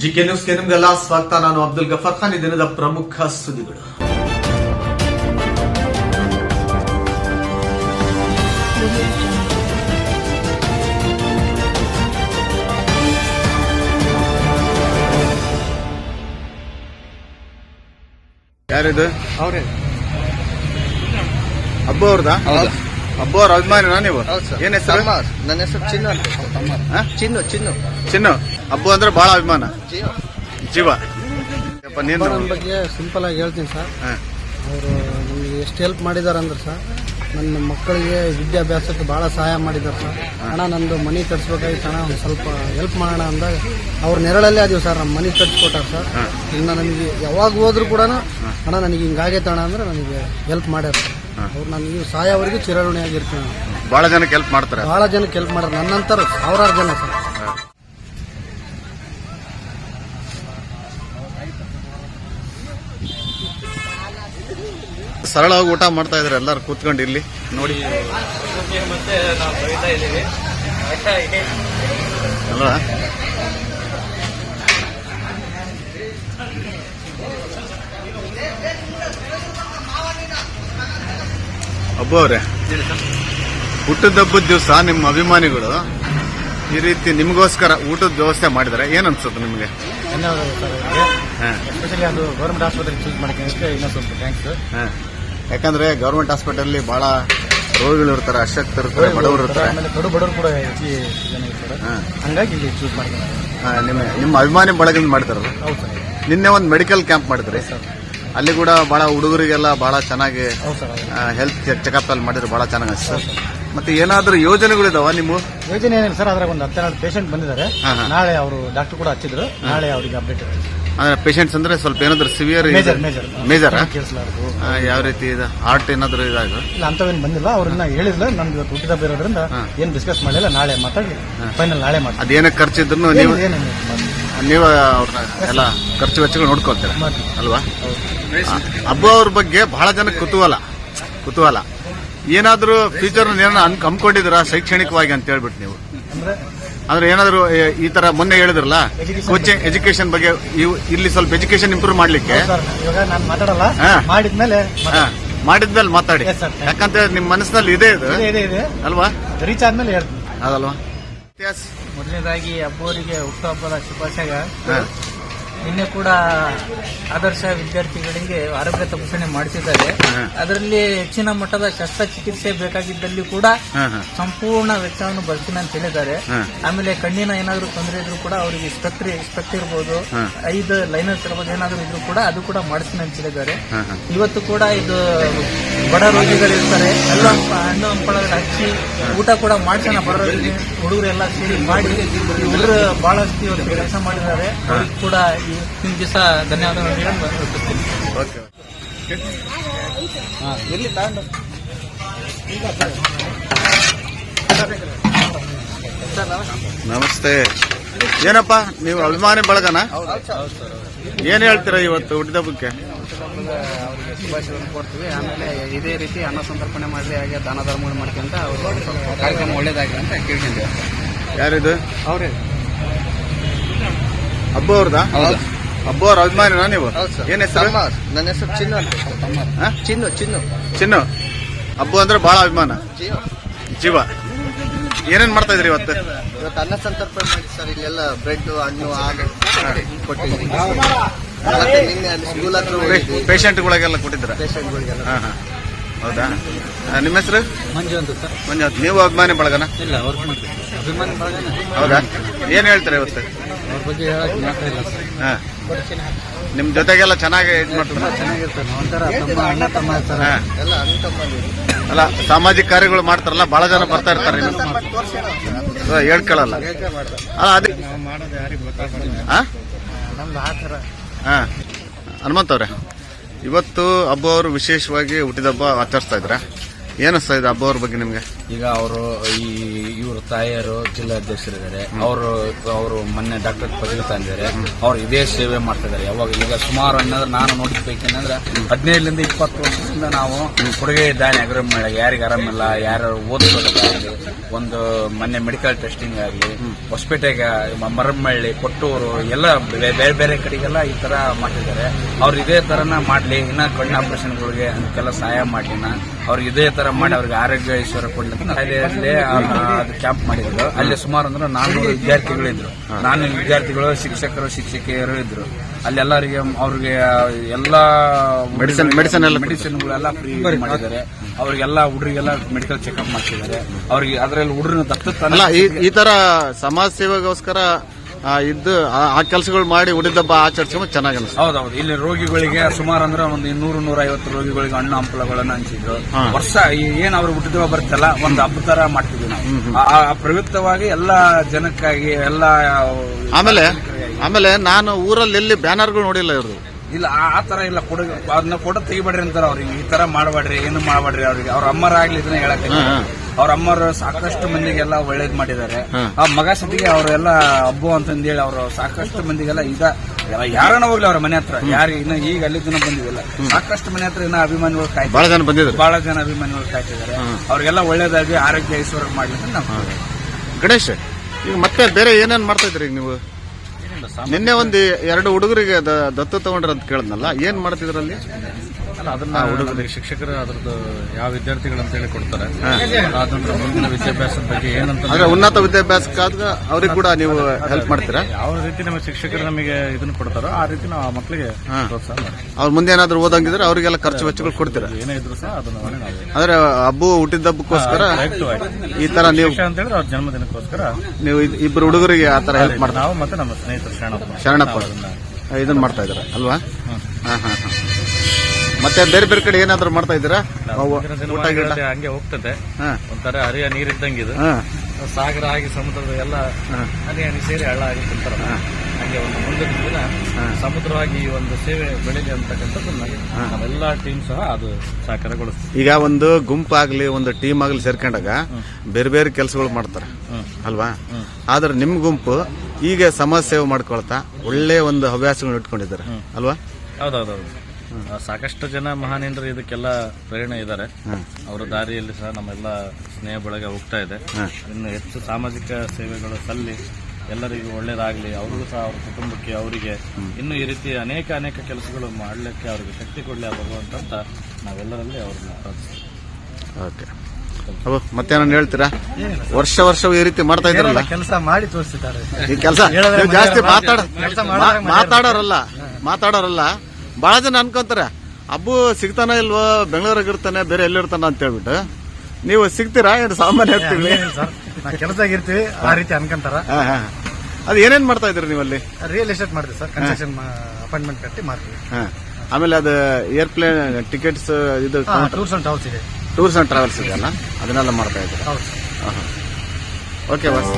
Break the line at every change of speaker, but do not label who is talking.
GK ನ್ಯೂಸ್ಗೆ ನಿಮ್ಗೆಲ್ಲ ಸ್ವಾಗತ. ನಾನು ಅಬ್ದುಲ್ ಗಫರ್ ಖಾನ್. ಈ ದಿನದ ಪ್ರಮುಖ ಸುದ್ದಿಗಳು.
ಯಾರಿದು?
ಅವ್ರೇ.
ಹಬ್ಬ ಅವ್ರದಾ ಅವ್ರ ಅಭಿಮಾನಿನಾ ನೀವು? ಏನ್ ಹೆಸರು?
ನನ್ನ ಹೆಸರು ಚಿನ್ನು ಅಂತ.
ಹಾ?
ಚಿನ್ನು ಚಿನ್ನು.
ಚಿನ್ನು? ಹಬ್ಬ ಅಂದ್ರೆ ಬಹಳ ಅಭಿಮಾನ. ಜೀವ. ನೀನು?
ನನ್ನ ಬಗ್ಗೆ ಸಿಂಪಲ್ ಆಗಿ ಹೇಳ್ತೀನಿ ಸರ್. ಅವರು ನಮಗೆ ಎಷ್ಟು ಹೆಲ್ಪ್ ಮಾಡಿದ್ದಾರೆ ಅಂದ್ರೆ ಸರ್ ನನ್ನ ಮಕ್ಕಳಿಗೆ ವಿದ್ಯಾಭ್ಯಾಸಕ್ಕೆ ಭಾಳ ಸಹಾಯ ಮಾಡಿದ್ದಾರೆ ಸರ್. ಅಣ್ಣ ನಂದು ಮನಿ ಕಟ್ಸ್ಬೇಕಾಗಿತ್ತು ಅಣ್ಣ ಒಂದು ಸ್ವಲ್ಪ ಹೆಲ್ಪ್ ಮಾಡೋಣ ಅಂದಾಗ ಅವ್ರ ನೆರಳಲ್ಲೇ ಅದೀವಿ ಸರ್ ನಮ್ಮ ಮನಿ ಕಟ್ಸ್ಕೊಟ್ಟಾರ ಸರ್. ಇನ್ನು ನನಗೆ ಯಾವಾಗ ಹೋದ್ರು ಕೂಡ ಅಣ್ಣ ನನಗೆ ಹಿಂಗಾಗೈತೆ ಅಣ್ಣ ಅಂದ್ರೆ ನನಗೆ ಹೆಲ್ಪ್ ಮಾಡ್ಯಾರ ಸರ್. ಅವ್ರು ನನಗೆ ಸಾಯೋವರೆಗೂ ಚಿರಋಣಿಯಾಗಿರ್ತೀನಿ. ಆಗಿರ್ತೀನಿ
ಬಹಳ ಜನಕ್ಕೆ ಹೆಲ್ಪ್ ಮಾಡ್ತಾರೆ.
ಬಹಳ ಜನಕ್ಕೆ ಹೆಲ್ಪ್ ಮಾಡ್ತಾರೆ. ನನ್ನಂತರ ಸಾವಿರಾರು ಜನ ಸರ್.
ಸರಳವಾಗಿ ಊಟ ಮಾಡ್ತಾ ಇದಾರೆ ಎಲ್ಲರೂ ಕೂತ್ಕೊಂಡು ಇಲ್ಲಿ. ನೋಡಿ. ಅಲ್ವಾ? ಹಬ್ಬ ಅವರೇ. ಹುಟ್ಟದ ಹಬ್ಬದ ದಿವಸ ನಿಮ್ಮ ಅಭಿಮಾನಿಗಳು ಈ ರೀತಿ ನಿಮಗೋಸ್ಕರ ಊಟದ ವ್ಯವಸ್ಥೆ ಮಾಡಿದ್ದಾರೆ ಏನ್ ಅನ್ಸುತ್ತೆ ನಿಮಗೆ?
ಧನ್ಯವಾದಗಳು ಸರ್ ಅವರಿಗೆ.
ಹಾ.
ಎಸ್ಪೆಷಲಿ ಅದು ಗೌರ್ಮೆಂಟ್ ಆಸ್ಪತ್ರೆ ಚೂಸ್ ಮಾಡ್ಕೊಂಡಿದ್ದಕ್ಕೆ ಇನ್ನೊಂದು ಸ್ವಲ್ಪ ಥ್ಯಾಂಕ್ಸ್
ಹಾಂ. ಯಾಕಂದ್ರೆ ಗೌರ್ಮೆಂಟ್ ಹಾಸ್ಪಿಟಲ್ ಬಹಳ ರೋಗಿಗಳು ಇರ್ತಾರೆ ಅಶಕ್ತರು ಇರ್ತಾರೆ ಬಡವರು ಇರ್ತಾರೆ
ಆಮೇಲೆ ಕಡು ಬಡವರು ಕೂಡ ಹೆಚ್ಚಿಗೆ ಜನ ಇರ್ತಾರೆ.
ಹಾ.
ಹಂಗಾಗಿ ಇಲ್ಲಿ ಚೂಸ್ ಮಾಡಿದ್ದೀನಿ
ಹಾ, ನಿಮ್ಮ ನಿಮ್ಮ ಅಭಿಮಾನಿ ಬಳಗದಿಂದ ಮಾಡ್ತಾರಲ್ಲ?
ಹೌದು ಸರ್.
ನಿನ್ನೆ ಒಂದು ಮೆಡಿಕಲ್ ಕ್ಯಾಂಪ್ ಮಾಡಿದ್ರಿ. ಅಲ್ಲಿ ಕೂಡ ಬಹಳ ಹುಡುಗರಿಗೆಲ್ಲ ಬಹಳ ಚೆನ್ನಾಗಿ
ಹೌದು ಸರ್ ಹೌದು.
ಹೆಲ್ತ್ ಚೆಕಪ್ ಅಲ್ಲಿ ಮಾಡಿದ್ರೆ ಬಹಳ ಚೆನ್ನಾಗಿ ಸರ್. ಮತ್ತೆ ಏನಾದ್ರೂ ಯೋಜನೆಗಳಿದಾವ ನಿಮ್ಮ
ಯೋಜನೆ ಏನಿಲ್ಲ ಸರ್ ಅದ್ರಾಗ ಒಂದು ಹತ್ತೆರಡು ಪೇಷಂಟ್ ಬಂದಿದ್ದಾರೆ. ನಾಳೆ ಅವರು ಡಾಕ್ಟರ್ ಕೂಡ ಹಚ್ಚಿದ್ರು. ನಾಳೆ ಅವರಿಗೆ ಅಪ್ಡೇಟ್
ಅಂದ್ರೆ ಪೇಷಂಟ್ಸ್ ಅಂದ್ರೆ ಸ್ವಲ್ಪ ಏನಾದ್ರು ಸಿವಿಯರ್
ಮೇಜರ್
ಯಾವ ರೀತಿ ಇದೆ? ಹಾರ್ಟ್ ಏನಾದ್ರು ಇದಾಗ
ಇಲ್ಲ ಅಂತವೇನು ಬಂದಿಲ್ಲ. ಅವ್ರನ್ನ ಹೇಳಿಲ್ಲ ನಮ್ಗೆ ಹುಟ್ಟಿದ
ಬೇರೋದ್ರಿಂದ.
ಏನು ಡಿಸ್ಕಸ್ ಮಾಡಲಿಲ್ಲ ನಾಳೆ ಮಾತಾಡಿ ಫೈನಲ್ ನಾಳೆ ಮಾಡ್ತೀವಿ.
ಅದೇನೇ ಖರ್ಚಿದ್ರು ನೀವು ನೀವು ಅವ್ರನ್ನ ಎಲ್ಲ ಖರ್ಚು ವೆಚ್ಚಗಳು ನೋಡ್ಕೊಳ್ತೀರ? ಅಲ್ವಾ? ಹಬ್ಬ ಅವ್ರ ಬಗ್ಗೆ ಬಹಳ ಜನಕ್ಕೆ ಕುತೂಹಲ. ಕುತೂಹಲ. ಏನಾದರೂ ಫ್ಯೂಚರ್ ಹಮ್ಮಿಕೊಂಡಿದ್ದೀರಾ ಶೈಕ್ಷಣಿಕವಾಗಿ ಅಂತ ಹೇಳ್ಬಿಟ್ಟು ನೀವು?
ಅಂದ್ರೆ
ಏನಾದ್ರು ಈ ತರ ಮೊನ್ನೆ ಹೇಳಿದ್ರಲ್ಲ ಕೋಚಿಂಗ್ ಎಜುಕೇಶನ್ ಬಗ್ಗೆ ಇಲ್ಲಿ ಸ್ವಲ್ಪ ಎಜುಕೇಶನ್ ಇಂಪ್ರೂವ್ ಮಾಡ್ಲಿಕ್ಕೆ.
ಮಾಡಿದ್ಮೇಲೆ
ಮಾತಾಡಿ. ಯಾಕಂತ ನಿಮ್ ಮನಸ್ಸಿನಲ್ಲಿ ಇದೆ ಇದು?
ಇದೆ ಇದೆ ಇದೆ.
ಅಲ್ವಾ?
ರೀಚ್ ಆದ್ಮೇಲೆ ಹೇಳ್ತೀನಿ.
ಅದಲ್ವಾ?
ಮೊದಲನೇದಾಗಿ ಹಬ್ಬವರಿಗೆ ಹುಟ್ಟುಹಬ್ಬದ ಶುಭಾಶಯ. ನಿನ್ನೆ ಕೂಡ ಆದರ್ಶ ವಿದ್ಯಾರ್ಥಿಗಳಿಗೆ ಆರೋಗ್ಯ ತಪಾಸಣೆ ಮಾಡಿಸಿದ್ದಾರೆ ಅದರಲ್ಲಿ ಹೆಚ್ಚಿನ ಮಟ್ಟದ ಶಸ್ತ್ರಚಿಕಿತ್ಸೆ ಬೇಕಾಗಿದ್ದಲ್ಲಿ ಕೂಡ. ಸಂಪೂರ್ಣ ವೆಚ್ಚವನ್ನು ಬರ್ತೀನಿ ಅಂತ ಹೇಳಿದ್ದಾರೆ. ಆಮೇಲೆ ಕಣ್ಣಿನ ಏನಾದರೂ ತೊಂದರೆ ಇದ್ರು ಕೂಡ ಅವರಿಗೆ ಸ್ಪೆಕ್ಟ್ರಿ ಸ್ಪೆಕ್ಟ್ ಇರ್ಬೋದು. ಐದು ಲೈನರ್ಸ್ ಇರ್ಬೋದು ಏನಾದರೂ ಇದ್ರೂ ಕೂಡ ಅದು ಕೂಡ ಮಾಡಿಸ್ತೀನಿ ಅಂತ ಹೇಳಿದ್ದಾರೆ. ಇವತ್ತು ಕೂಡ ಇದು ಬಡ ರೋಗಿಗಳು ಇರ್ತಾರೆ ಎಲ್ಲ ಹಣ್ಣು ಹಂಪಳಗಳು ಹಚ್ಚಿ ಊಟ ಕೂಡ ಮಾಡ್ಸೋಣ ಬಡ ರೋಗಿಗೆ ಹುಡುಗರೆಲ್ಲ ಸೇರಿ ಮಾಡಿ ಹುಡುಗರು ಬಹಳಷ್ಟು ಇವತ್ತು ಕೆಲಸ ಮಾಡಿದ್ದಾರೆ. ಅವ್ರಿಗೆ ಕೂಡ ದಿವಸ ಧನ್ಯವಾದಗಳು ಹೇಳಿ
ಓಕೆ
ಎಲ್ಲಿ ತಗೊಂಡು
ನಮಸ್ತೆ. ಏನಪ್ಪ ನೀವು ಅಭಿಮಾನಿ ಬಳಗನ? ಏನ್ ಹೇಳ್ತೀರಾ ಇವತ್ತು ಹುಟ್ಟಿದಬ್ಬಕ್ಕೆ
ಅವರಿಗೆ ಶುಭಾಶಯವನ್ನು ಕೊಡ್ತೀವಿ ಆಮೇಲೆ ಇದೇ ರೀತಿ ಅನ್ನ ಸಂತರ್ಪಣೆ ಮಾಡಲಿ ಹಾಗೆ ದಾನ ಧರ್ಮಗಳು ಮಾಡ್ಕೊಂತ ಅವರು ಕಾರ್ಯಕ್ರಮ ಒಳ್ಳೇದಾಗಲಿ ಅಂತ ಕೇಳ್ಕೊಂಡಿದ್ದೀವಿ
ಯಾರಿದು?
ಅವ್ರೇ.
ಹಬ್ಬ ಅವ್ರದಾ. ಹಬ್ಬ ಅವ್ರ ಅಭಿಮಾನಿನಾ ನೀವು? ಏನ್ ಹೆಸರು?
ನನ್ನ ಹೆಸರು ಚಿನ್ನು ಅಂತ? ಚಿನ್ನು ಚಿನ್ನು.
ಚಿನ್ನು? ಹಬ್ಬ ಅಂದ್ರೆ ಬಹಳ ಅಭಿಮಾನ. ಜೀವ. ಏನೇನ್ ಮಾಡ್ತಾ ಇದ್ರಿ ಇವತ್ತು?
ಇವತ್ತು ಅನ್ನ ಸಂತರ್ಪಣೆ ಮಾಡಿ ಸರ್ ಇಲ್ಲೆಲ್ಲ ಬ್ರೆಡ್ ಹಣ್ಣು ಹಾಲು ಕೊಟ್ಟಿದ್ವಿ ನಿನ್ನೆ ಅಲ್ಲಿ ಸ್ಕೂಲ್ ಹತ್ರ
ಪೇಷಂಟ್ಗಳಿಗೆಲ್ಲ ಕೊಟ್ಟಿದ್ರ
ಪೇಷಂಟ್ಗಳಿಗೆಲ್ಲ
ಹಾ ಹಾ. ಹೌದಾ? ನಿಮ್ಮ ಹೆಸರು?
ಮಂಜು ಅಂತ. ಸರ್
ಮಂಜುನಾಥ್. ನೀವು ಅಭಿಮಾನಿ ಬಳಗನ?
ಇಲ್ಲ ವರ್ಕ್ ಮಾಡ್ತೀವಿ ಅಭಿಮಾನಿ ಬಳಗನ.
ಹೌದಾ? ಏನ್ ಹೇಳ್ತಾರೆ ಇವತ್ತು?
ಅವ್ರ ಬಗ್ಗೆ ಹೇಳಕ್ ಮಾತ್ರ ಇಲ್ಲ ಸರ್.
ಹಾ. ನಿಮ್ ಜೊತೆಗೆಲ್ಲ ಚೆನ್ನಾಗಿ ಇದ್ ಮಾಡ್ತಾರೆ.
ಚೆನ್ನಾಗಿರ್ತಾರೆ. ಒಂಥರ ತಮ್ಮ ಅಣ್ಣ ತಮ್ಮ ಥರ
ಹಾ.
ಎಲ್ಲ ಅಣ್ಣ ತಮ್ಮಂದಿರು.
ಅಲ್ಲ ಸಾಮಾಜಿಕ ಕಾರ್ಯಗಳು ಮಾಡ್ತಾರಲ್ಲ ಬಹಳ ಜನ ಬರ್ತಾ ಇರ್ತಾರೆ ಹೇಳ್ಕೊಳ್ಳಲ್ಲ
ತೋರ್ಸೋಣ ಅಂತ.
ಅಲ್ಲ, ಅದೇ ಹಾ
ನಮ್ದು ಆ ಥರ.
ಹಾ. ಹನುಮಂತ್ ಅವ್ರೆ. ಇವತ್ತು ಹಬ್ಬ ಅವರು ವಿಶೇಷವಾಗಿ ಹುಟ್ಟಿದಬ್ಬ ಆಚರಿಸ್ತಾ ಇದ್ರ ಏನಿಸ್ತಾ ಇದೆ ಹಬ್ಬ ಅವ್ರ ಬಗ್ಗೆ ನಿಮ್ಗೆ?
ಈಗ ಅವರು ಈ ಇವರು ತಾಯಿಯರು ಜಿಲ್ಲಾ ಅಧ್ಯಕ್ಷರಿದ್ದಾರೆ ಅವರು ಅವರು ಮೊನ್ನೆ ಡಾಕ್ಟರ್ ಪದವಿ ತಂದಿದ್ದಾರೆ. ಅವ್ರು ಇದೇ ಸೇವೆ ಮಾಡ್ತಿದ್ದಾರೆ. ಯಾವಾಗ ಈಗ ಸುಮಾರು ಅನ್ನೋದ್ರೆ ನಾನು ನೋಡಿದ್ಬೇಕೇನಂದ್ರೆ ಹದಿನೈದರಿಂದ ಇಪ್ಪತ್ತು ವರ್ಷದಿಂದ ನಾವು ಕೊಡುಗೆ ದಾನಿ ಅಗ್ರ ಯಾರಿಗೆ ಆರಾಮಿಲ್ಲ ಯಾರು ಓದಿಸ್ಬೇಕಾಗಲಿ ಒಂದು ಮೊನ್ನೆ ಮೆಡಿಕಲ್ ಟೆಸ್ಟಿಂಗ್ ಆಗಲಿ ಹೊಸಪೇಟೆಗೆ ಮರಮಳ್ಳಿ ಕೊಟ್ಟೂರು, ಎಲ್ಲ ಬೇರೆ ಬೇರೆ ಕಡೆಗೆಲ್ಲ ಈ ತರ ಮಾಡಿದ್ದಾರೆ ಅವ್ರು ಇದೇ ತರನ ಮಾಡ್ಲಿ. ಇನ್ನ ಕಣ್ಣು ಆಪರೇಷನ್ಗಳಿಗೆ ಅದಕ್ಕೆಲ್ಲ ಸಹಾಯ ಮಾಡ್ಲಿನ ಅವ್ರಿಗೆ ಇದೇ ತರ ಮಾಡಿ ಅವ್ರಿಗೆ ಆರೋಗ್ಯ ಈಶ್ವರ ಕೊಡ್ಲಿ ಅಲ್ಲಿ ಅದು ಕ್ಯಾಂಪ್ ಮಾಡಿದ್ರು. ಅಲ್ಲಿ ಸುಮಾರು ಅಂದ್ರೆ ನಾನ್ನೂರು ವಿದ್ಯಾರ್ಥಿಗಳಿದ್ರು ನಾನ್ನೂರು ವಿದ್ಯಾರ್ಥಿಗಳು ಶಿಕ್ಷಕರು ಶಿಕ್ಷಕಿಯರು ಇದ್ರು. ಅಲ್ಲಿ ಎಲ್ಲರಿಗೆ ಅವ್ರಿಗೆ ಎಲ್ಲಾ
ಮೆಡಿಸಿನ್ ಮೆಡಿಸಿನ್ ಎಲ್ಲ
ಮೆಡಿಸಿನ್ಗಳೆಲ್ಲ ಫ್ರೀ ಮಾಡಿದ್ದಾರೆ. ಅವ್ರಿಗೆಲ್ಲ ಹುಡುಗರಿಗೆಲ್ಲ ಮೆಡಿಕಲ್ ಚೆಕ್ಅಪ್ ಮಾಡ್ತಿದ್ದಾರೆ ಅವ್ರಿಗೆ ಅದರಲ್ಲಿ ಹುಡುಗರನ್ನ
ಅಲ್ಲ ಈ ತರ ಸಮಾಜ ಸೇವೆಗೋಸ್ಕರ ಇದ್ದು ಆ- ಕೆಲಸಗಳು ಮಾಡಿ ಉಳಿದಬ್ಬ ಆಚರಿಸ್ಕೊಂಡು ಚೆನ್ನಾಗಿ ಅನಿಸ್ತು
ಹೌದೌದು. ಇಲ್ಲಿ ರೋಗಿಗಳಿಗೆ ಸುಮಾರು ಅಂದ್ರೆ ಒಂದು ಇನ್ನೂರು ನೂರ ಐವತ್ತು ರೋಗಿಗಳಿಗೆ ಹಣ್ಣು ಹಂಪಲಗಳನ್ನ ಹಂಚಿದ್ರು. ವರ್ಷ ಏನ್ ಅವ್ರು ಹುಟ್ಟಿದ ಬರ್ತಲ್ಲ ಒಂದು ಹಬ್ಬ ತರ ಮಾಡ್ತಿದ್ವಿ ನಾವು. ಆ- ಪ್ರಯುಕ್ತವಾಗಿ ಎಲ್ಲಾ ಜನಕ್ಕಾಗಿ ಎಲ್ಲಾ
ಆಮೇಲೆ ಆಮೇಲೆ ನಾನು ಊರಲ್ಲಿ ಎಲ್ಲಿ ಬ್ಯಾನರ್ಗಳು ನೋಡಿಲ್ಲ ಇವರು
ಇಲ್ಲ ಆ ತರ ಇಲ್ಲ. ಕೊಡ ಅದನ್ನ ಫೋಟೋ ತೆಗಿಬೇಡ್ರಿ ಅಂತಾರ ಅವ್ರಿಗೆ ಈ ತರ ಮಾಡಬೇಡ್ರಿ ಏನು ಮಾಡಬೇಡ್ರಿ ಅವ್ರಿಗೆ. ಅವ್ರ ಅಮ್ಮರಾಗ್ಲಿ ಇದನ್ನ ಹೇಳಕ್
ಹಾ, ಹಾ.
ಅವ್ರ ಅಮ್ಮರು ಸಾಕಷ್ಟು ಮಂದಿಗೆಲ್ಲ ಒಳ್ಳೇದ್ ಮಾಡಿದ್ದಾರೆ. ಆ ಮಗ ಸತಿಗೆ ಅವರೆಲ್ಲ ಹಬ್ಬ ಅಂತಂದೇಳಿ ಅವರು ಸಾಕಷ್ಟು ಮಂದಿಗೆಲ್ಲ ಈಗ ಯಾರನ್ನ ಹೋಗ್ಲಿ ಅವ್ರ ಮನೆ ಹತ್ರ. ಯಾರು ಇನ್ನು ಈಗ ಅಲ್ಲಿ ದಿನ ಬಂದಿಲ್ಲ ಸಾಕಷ್ಟು ಮನೆ ಹತ್ರ ಇನ್ನ ಅಭಿಮಾನಿಗಳು ಕಾಯ್ತಾರೆ
ಬಹಳ ಜನ ಬಂದಿದ್ರು
ಬಹಳ ಜನ ಅಭಿಮಾನಿಗಳು ಕಾಯ್ತಿದ್ದಾರೆ. ಅವ್ರಿಗೆಲ್ಲ ಒಳ್ಳೇದಾಗಿ ಆರೋಗ್ಯ ಐಶ್ವರ್ಯ ಮಾಡ್ಲಿ ಅಂತ ನಾವು
ಗಣೇಶ್ ಈಗ ಮತ್ತೆ ಬೇರೆ ಏನೇನ್ ಮಾಡ್ತಾ ಇದ್ರಿ ಈಗ ನೀವು? ನಿನ್ನೆ ಒಂದು ಎರಡು ಹುಡುಗರಿಗೆ ದತ್ತು ತಗೊಂಡ್ರಂತ ಕೇಳಿದ್ನಲ್ಲ ಏನ್ ಮಾಡ್ತಿದ್ರಲ್ಲಿ?
ಅಲ್ಲ ಅದನ್ನ ಹುಡುಗರಿಗೆ ಶಿಕ್ಷಕರು ಅದ್ರದ್ದು ಯಾವ ವಿದ್ಯಾರ್ಥಿಗಳು ಅಂತ ಹೇಳಿ ಕೊಡ್ತಾರೆ. ಅದ್ರ ಮುಂದಿನ ವಿದ್ಯಾಭ್ಯಾಸದ ಬಗ್ಗೆ ಏನಂತ
ಅಂದ್ರೆ ಉನ್ನತ ವಿದ್ಯಾಭ್ಯಾಸಕ್ಕಾದ್ರೆ ಅವ್ರಿಗೆ ಕೂಡ ನೀವು ಹೆಲ್ಪ್ ಮಾಡ್ತೀರಾ?
ಯಾವ ರೀತಿ ನಮ್ಮ ಶಿಕ್ಷಕರು ನಮಗೆ ಇದನ್ನ ಕೊಡ್ತಾರೋ ಆ ರೀತಿ ನಾವು ಆ ಮಕ್ಕಳಿಗೆ. ಪ್ರೋತ್ಸಾಹ ಮಾಡ್ತೀವಿ.
ಅವ್ರ ಮುಂದೆ ಏನಾದ್ರು ಓದಂಗಿದ್ರೆ ಅವರಿಗೆಲ್ಲ ಖರ್ಚು ವೆಚ್ಚಗಳು ಕೊಡ್ತೀರಾ?
ಏನಿದ್ರು ಇದ್ರು ಸಹ ಅದನ್ನ
ಅಂದ್ರೆ ಹಬ್ಬ ಹುಟ್ಟಿದ ಹಬ್ಬಕ್ಕೋಸ್ಕರ ಈ ತರ ನೀವು
ಅಂತ ಹೇಳಿದ್ರೆ ಅವ್ರ ಜನ್ಮದಿನಕ್ಕೋಸ್ಕರ
ನೀವು ಇಬ್ಬರು ಹುಡುಗರಿಗೆ ಆ ತರ ಹೆಲ್ಪ್ ಮಾಡ್ತಾರೆ?
ನಾವು ಮತ್ತೆ ನಮ್ಮ ಸ್ನೇಹಿತರು ಶರಣಪ್ಪ.
ಶರಣಪ್ಪ.
ಅದನ್ನ
ಇದನ್ನ ಮಾಡ್ತಾ ಇದಾರೆ ಅಲ್ವಾ? ಹಾ ಹಾ ಹಾ. ಮತ್ತೆ ಬೇರೆ ಬೇರೆ ಕಡೆ ಏನಾದ್ರು ಮಾಡ್ತಾ ಇದ್ದೀರಾ? ಊಟ
ಹಂಗೆ ಹೋಗ್ತದೆ. ಒಂಥರ ಹರಿಯ ನೀರಿದ್ದಂಗಿದು ಸಾಗರ ಆಗಿ ಸಮುದ್ರದ ಎಲ್ಲ ಹನಿ ಹನಿ ಸೇರಿ ಹಳ್ಳ ಆಗಿ ಕುಂತಾರ ಹಾಗೆ ಒಂದು ಮುಂದಿನ ದಿನ ಸಮುದ್ರವಾಗಿ ಒಂದು ಸೇವೆ ಬೆಳೀಲಿ ಅಂತಕ್ಕಂಥದ್ದು ನಾವೆಲ್ಲ ಟೀಮ್ ಸಹ ಅದು ಸಾಕಾರಗೊಳಿಸ್ತೀವಿ
ಈಗ ಒಂದು ಗುಂಪಾಗ್ಲಿ ಒಂದು ಟೀಮ್ ಆಗ್ಲಿ ಸೇರ್ಕೊಂಡಾಗ ಬೇರೆ ಬೇರೆ ಕೆಲಸಗಳು ಮಾಡ್ತಾರೆ. ಅಲ್ವಾ? ಆದ್ರೆ ನಿಮ್ ಗುಂಪು ಈಗ ಸಮಾಜ ಸೇವೆ ಮಾಡ್ಕೊಳ್ತಾ ಒಳ್ಳೆ ಒಂದು ಹವ್ಯಾಸಗಳನ್ನ ಇಟ್ಕೊಂಡಿದ್ದಾರೆ. ಅಲ್ವಾ?
ಹೌದೌದೌದು. ಸಾಕಷ್ಟು ಜನ ಮಹಾನೇಂದ್ರ ಇದಕ್ಕೆಲ್ಲ ಪ್ರೇರಣೆ ಇದ್ದಾರೆ ಅವರ ದಾರಿಯಲ್ಲಿ ಸಹ ನಮ್ಮೆಲ್ಲ ಸ್ನೇಹ ಬಳಗ ಹೋಗ್ತಾ ಇದೆ. ಇನ್ನು ಹೆಚ್ಚು ಸಾಮಾಜಿಕ ಸೇವೆಗಳು ಸಲ್ಲಿ ಎಲ್ಲರಿಗೂ ಒಳ್ಳೇದಾಗಲಿ ಅವ್ರಿಗೂ ಸಹ ಅವ್ರ ಕುಟುಂಬಕ್ಕೆ ಅವರಿಗೆ. ಇನ್ನು ಈ ರೀತಿ ಅನೇಕ ಅನೇಕ ಕೆಲಸಗಳು ಮಾಡಲಿಕ್ಕೆ ಅವರಿಗೆ ಶಕ್ತಿ ಕೊಡಲಿ ಆ ಭಗವಂತ ಅಂತ ನಾವೆಲ್ಲರಲ್ಲಿ ಅವ್ರನ್ನ ಪ್ರಾರ್ಥಿಸ್ತೀವಿ.
ಓಕೆ. ಅವು ಮತ್ತೇನನ್ನ ಹೇಳ್ತೀರಾ? ವರ್ಷ ವರ್ಷ ಈ ರೀತಿ ಮಾಡ್ತಾ ಇದ್ರಲ್ಲ
ಕೆಲಸ ಮಾಡಿ ತೋರಿಸಿದ್ದಾರೆ
ಈ ಕೆಲಸ? ಜಾಸ್ತಿ ಮಾತಾಡ ಮಾತಾಡೋರಲ್ಲ. ಮಾತಾಡೋರಲ್ಲ. ಬಹಳ ಜನ ಅನ್ಕೊಂತಾರೆ ಅಬ್ಬು ಸಿಗ್ತಾನ ಇಲ್ವೋ ಬೆಂಗಳೂರಾಗ ಇರ್ತಾನೆ ಬೇರೆ ಎಲ್ಲಿರ್ತಾನ ಅಂತ ಹೇಳ್ಬಿಟ್ಟು. ನೀವು ಸಿಗ್ತೀರಾ? ಏನು ಸಾಮಾನ್ಯ ಇರ್ತೀವಿ
ನಾವು ಕೆಲಸದಾಗ ಇರ್ತೀವಿ ಆ ರೀತಿ ಅನ್ಕೊಂತಾರ.
ಅದು ಏನೇನ್ ಮಾಡ್ತಾ ಇದ್ರಿ ನೀವು ಅಲ್ಲಿ
ರಿಯಲ್ ಎಸ್ಟೇಟ್ ಮಾಡ್ತೀವಿ ಸರ್ ಕನ್ಸ್ಟ್ರಕ್ಷನ್ ಅಪಾಯಿಂಟ್ಮೆಂಟ್ ಕಟ್ಟಿ ಮಾಡ್ತೀವಿ.
ಹಾ. ಆಮೇಲೆ ಅದು ಏರ್ಪ್ಲೇನ್ ಟಿಕೆಟ್ಸ್ ಇದು
ಟೂರ್ಸ್ ಅಂಡ್ ಟ್ರಾವೆಲ್ಸ್ ಇದೆ.
ಟೂರ್ಸ್ ಅಂಡ್ ಟ್ರಾವೆಲ್ಸ್ ಇದೆಯಲ್ಲ? ಅದನ್ನೆಲ್ಲ ಮಾಡ್ತಾ ಇದ್ದೀರಾ? Okay boss